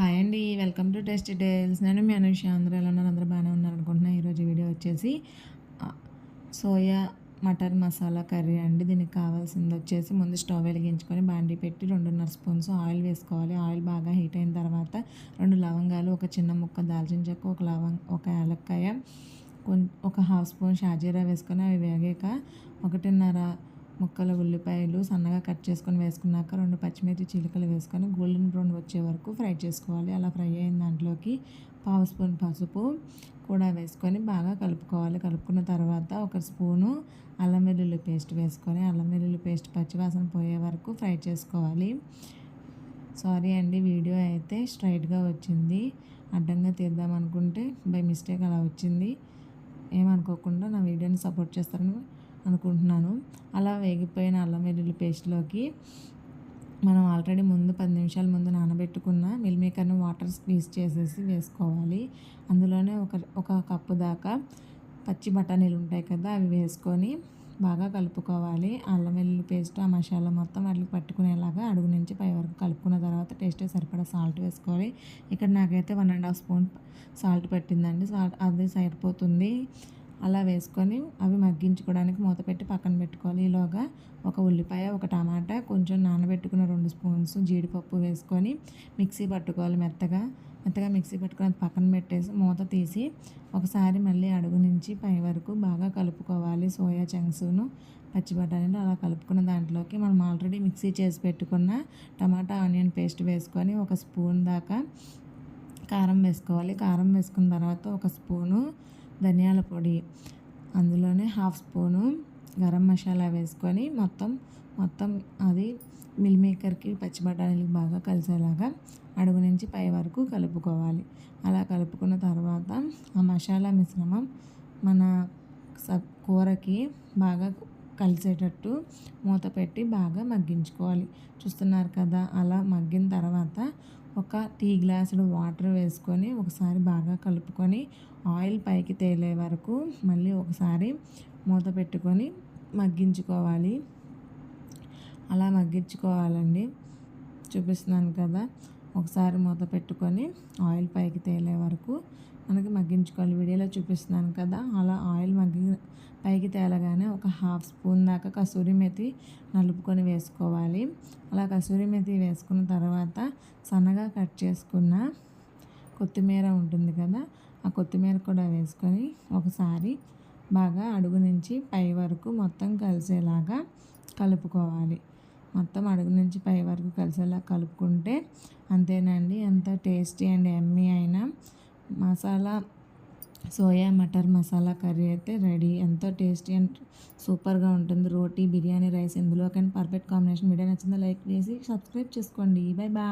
Hi అండి welcome to test details నేను మీ అనుష అందరూ ఎలా ఉన్నారు? అందరూ బాగానే ఉన్నారు అనుకుంటున్నా. ఈరోజు వీడియో వచ్చేసి సోయా మటర్ మసాలా కర్రీ అండి. దీనికి కావాల్సింది వచ్చేసి ముందు స్టవ్ వెలిగించుకొని బాండీ పెట్టి రెండున్నర స్పూన్స్ ఆయిల్ వేసుకోవాలి. ఆయిల్ బాగా హీట్ అయిన తర్వాత రెండు లవంగాలు ఒక చిన్న ముక్క దాల్చిన చెక్క ఒక లవంగ ఒక యాలక్కాయ ఒక హాఫ్ స్పూన్ షాజీరా వేసుకొని అవి వేగాక ఒకటిన్నర ముక్కల ఉల్లిపాయలు సన్నగా కట్ చేసుకొని వేసుకున్నాక రెండు పచ్చిమిర్చి చిలుకలు వేసుకొని గోల్డెన్ బ్రౌన్ వచ్చే వరకు ఫ్రై చేసుకోవాలి. అలా ఫ్రై అయిన దాంట్లోకి పావు స్పూన్ పసుపు కూడా వేసుకొని బాగా కలుపుకోవాలి. కలుపుకున్న తర్వాత ఒక స్పూను అల్లం వెల్లుల్లి పేస్ట్ వేసుకొని అల్లం వెల్లుల్లి పేస్ట్ పచ్చివాసన పోయే వరకు ఫ్రై చేసుకోవాలి. సారీ అండి వీడియో అయితే స్ట్రైట్గా వచ్చింది. అడ్డంగా తీద్దాం అనుకుంటే బై మిస్టేక్ అలా వచ్చింది. ఏమనుకోకుండా నా వీడియోని సపోర్ట్ చేస్తారని అనుకుంటున్నాను. అలా వేగిపోయిన అల్లం వెల్లుల్లి పేస్ట్లోకి మనం ఆల్రెడీ ముందు పది నిమిషాల ముందు నానబెట్టుకున్న మిల్ మేకర్ని వాటర్ స్క్వీజ్ చేసేసి వేసుకోవాలి. అందులోనే ఒక ఒక కప్పు దాకా పచ్చి బఠానీలు ఉంటాయి కదా అవి వేసుకొని బాగా కలుపుకోవాలి. అల్లం వెల్లుల్లి పేస్ట్ ఆ మసాలా మొత్తం వాటికి పట్టుకునేలాగా అడుగు నుంచి పై వరకు కలుపుకున్న తర్వాత టేస్ట్ సరిపడా సాల్ట్ వేసుకోవాలి. ఇక్కడ నాకైతే one and half spoon salt పెట్టిందండి. సాల్ట్ అది సరిపోతుంది. అలా వేసుకొని అవి మగ్గించుకోవడానికి మూత పెట్టి పక్కన పెట్టుకోవాలి. ఈలోగా ఒక ఉల్లిపాయ ఒక టమాటా కొంచెం నానబెట్టుకున్న రెండు స్పూన్స్ జీడిపప్పు వేసుకొని మిక్సీ పట్టుకోవాలి మెత్తగా. మెత్తగా మిక్సీ పట్టుకొని పక్కన పెట్టేసి మూత తీసి ఒకసారి మళ్ళీ అడుగు నుంచి పై వరకు బాగా కలుపుకోవాలి సోయా చంక్స్ను పచ్చి బఠానీలు అలా కలుపుకున్న దాంట్లోకి. మనం ఆల్రెడీ మిక్సీ చేసి పెట్టుకున్న టమాటా ఆనియన్ పేస్ట్ వేసుకొని ఒక స్పూన్ దాకా కారం వేసుకోవాలి. కారం వేసుకున్న తర్వాత ఒక స్పూను ధనియాల పొడి. అందులోనే హాఫ్ స్పూను గరం మసాలా వేసుకొని మొత్తం మొత్తం అది మిల్ మేకర్కి పచ్చి బఠానీలకు బాగా కలిసేలాగా అడుగు నుంచి పై వరకు కలుపుకోవాలి. అలా కలుపుకున్న తర్వాత ఆ మసాలా మిశ్రమం మన కూరకి బాగా కలిసేటట్టు మూత పెట్టి బాగా మగ్గించుకోవాలి. చూస్తున్నారు కదా అలా మగ్గిన తర్వాత ఒక టీ గ్లాసుడు వాటర్ వేసుకొని ఒకసారి బాగా కలుపుకొని ఆయిల్ పైకి తేలే వరకు మళ్ళీ ఒకసారి మూత పెట్టుకొని మగ్గించుకోవాలి. అలా మగ్గించుకోవాలండి. చూపిస్తున్నాను కదా. ఒకసారి మూత పెట్టుకొని ఆయిల్ పైకి తేలే వరకు మనకి మగ్గించుకోవాలి. వీడియోలో చూపిస్తున్నాను కదా అలా ఆయిల్ మగ్గి పైకి తేలగానే ఒక హాఫ్ స్పూన్ దాకా కసూరి మెతి నలుపుకొని వేసుకోవాలి. అలా కసూరి మెతి వేసుకున్న తర్వాత సన్నగా కట్ చేసుకున్న కొత్తిమీర ఉంటుంది కదా ఆ కొత్తిమీర కూడా వేసుకొని ఒకసారి బాగా అడుగు నుంచి పై వరకు మొత్తం కలిసేలాగా కలుపుకోవాలి. మొత్తం అడుగు నుంచి పై వరకు కలిసేలా కలుపుకుంటే అంతేనండి. ఎంత టేస్టీ అండ్ ఎమ్మీ అయినా మసాలా సోయా మటర్ మసాలా కర్రీ అయితే రెడీ. ఎంతో టేస్టీ అండ్ సూపర్గా ఉంటుంది. రోటీ బిర్యానీ రైస్ ఇందులో కానీ పర్ఫెక్ట్ కాంబినేషన్. వీడియో నచ్చిందో లైక్ చేసి సబ్స్క్రైబ్ చేసుకోండి. Bye bye